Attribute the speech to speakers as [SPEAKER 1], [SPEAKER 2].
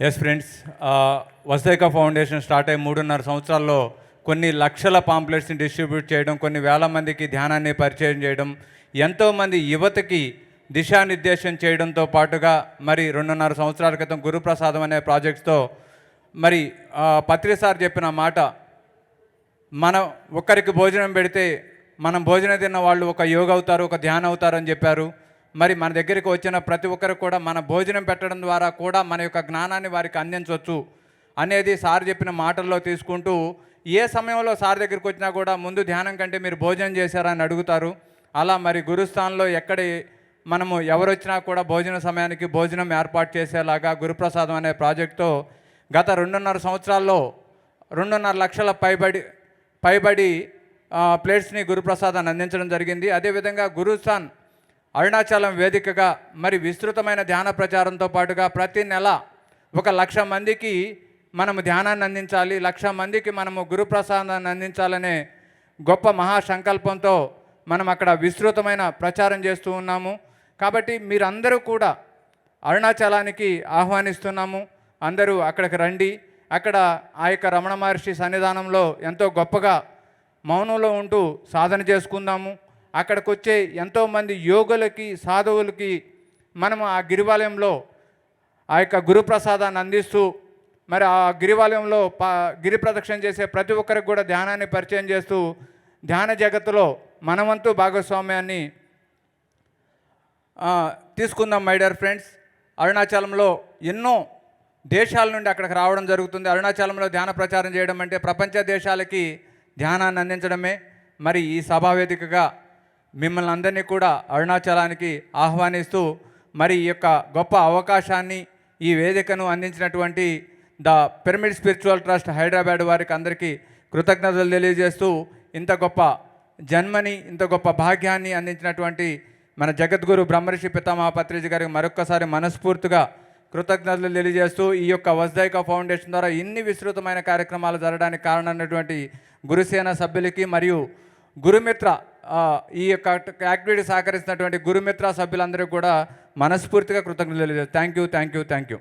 [SPEAKER 1] Yes friends Vasaika foundation start అయ్యి మూడున్నర సంవత్సరాల్లో కొన్ని లక్షల పాంప్లెట్స్ని డిస్ట్రిబ్యూట్ చేయడం కొన్ని వేల మందికి ధ్యానాన్ని పరిచయం చేయడం ఎంతోమంది యువతకి దిశానిర్దేశం చేయడంతో పాటుగా మరి రెండున్నర సంవత్సరాల క్రితం గురుప్రసాదం అనే ప్రాజెక్ట్తో మరి పత్రిసార్ సార్ చెప్పిన మాట మనం ఒక్కరికి భోజనం పెడితే మనం భోజనం తిన్న వాళ్ళు ఒక యోగ అవుతారు ఒక ధ్యానం అవుతారని చెప్పారు. మరి మన దగ్గరికి వచ్చిన ప్రతి ఒక్కరు కూడా మన భోజనం పెట్టడం ద్వారా కూడా మన యొక్క జ్ఞానాన్ని వారికి అందించవచ్చు అనేది సార్ చెప్పిన మాటల్లో తీసుకుంటూ ఏ సమయంలో సార్ దగ్గరికి వచ్చినా కూడా ముందు ధ్యానం కంటే మీరు భోజనం చేశారా అని అడుగుతారు. అలా మరి గురుస్థానంలో ఎక్కడ మనము ఎవరు వచ్చినా కూడా భోజన సమయానికి భోజనం ఏర్పాటు చేసేలాగా గురుప్రసాదం అనే ప్రాజెక్టుతో గత రెండున్నర సంవత్సరాల్లో రెండున్నర లక్షల పైబడి పైబడి ప్లేట్స్ని గురుప్రసాదాన్ని అందించడం జరిగింది. అదేవిధంగా గురుస్థాన్ అరుణాచలం వేదికగా మరి విస్తృతమైన ధ్యాన ప్రచారంతో పాటుగా ప్రతి నెల ఒక లక్ష మందికి మనము ధ్యానాన్ని అందించాలి లక్ష మందికి మనము గురుప్రసాదాన్ని అందించాలనే గొప్ప మహా సంకల్పంతో మనం అక్కడ విస్తృతమైన ప్రచారం చేస్తూ ఉన్నాము. కాబట్టి మీరందరూ కూడా అరుణాచలానికి ఆహ్వానిస్తున్నాము. అందరూ అక్కడికి రండి. అక్కడ ఆ యొక్క రమణ మహర్షి సన్నిధానంలో ఎంతో గొప్పగా మౌనంలో ఉంటూ సాధన చేసుకుందాము. అక్కడికి వచ్చే ఎంతోమంది యోగులకి సాధువులకి మనము ఆ గిరివాలయంలో ఆ యొక్క గురుప్రసాదాన్ని అందిస్తూ మరి ఆ గిరివాలయంలో ప గిరి ప్రదక్షిణ చేసే ప్రతి ఒక్కరికి కూడా ధ్యానాన్ని పరిచయం చేస్తూ ధ్యాన జగత్తులో మనవంతు భాగస్వామ్యాన్ని తీసుకుందాం మై డియర్ ఫ్రెండ్స్. అరుణాచలంలో ఎన్నో దేశాల నుండి అక్కడికి రావడం జరుగుతుంది. అరుణాచలంలో ధ్యాన ప్రచారం చేయడం అంటే ప్రపంచ దేశాలకి ధ్యానాన్ని అందించడమే. మరి ఈ సభావేదికగా మిమ్మల్ని అందరినీ కూడా అరుణాచలానికి ఆహ్వానిస్తూ మరి ఈ యొక్క గొప్ప అవకాశాన్ని ఈ వేదికను అందించినటువంటి the pyramid spiritual trust Hyderabad వారికి అందరికీ కృతజ్ఞతలు తెలియజేస్తూ ఇంత గొప్ప జన్మని ఇంత గొప్ప భాగ్యాన్ని అందించినటువంటి మన జగద్గురు బ్రహ్మర్షి పితామహ పత్రిజీ గారికి మరొక్కసారి మనస్ఫూర్తిగా కృతజ్ఞతలు తెలియజేస్తూ ఈ యొక్క వజ్దాయిక ఫౌండేషన్ ద్వారా ఇన్ని విస్తృతమైన కార్యక్రమాలు జరగడానికి కారణమైనటువంటి గురుసేన సభ్యులకి మరియు గురుమిత్ర ఈ యొక్క యాక్టివిటీ సహకరిస్తున్నటువంటి గురుమిత్ర సభ్యులందరికీ కూడా మనస్ఫూర్తిగా కృతజ్ఞతలు thank you thank you thank you.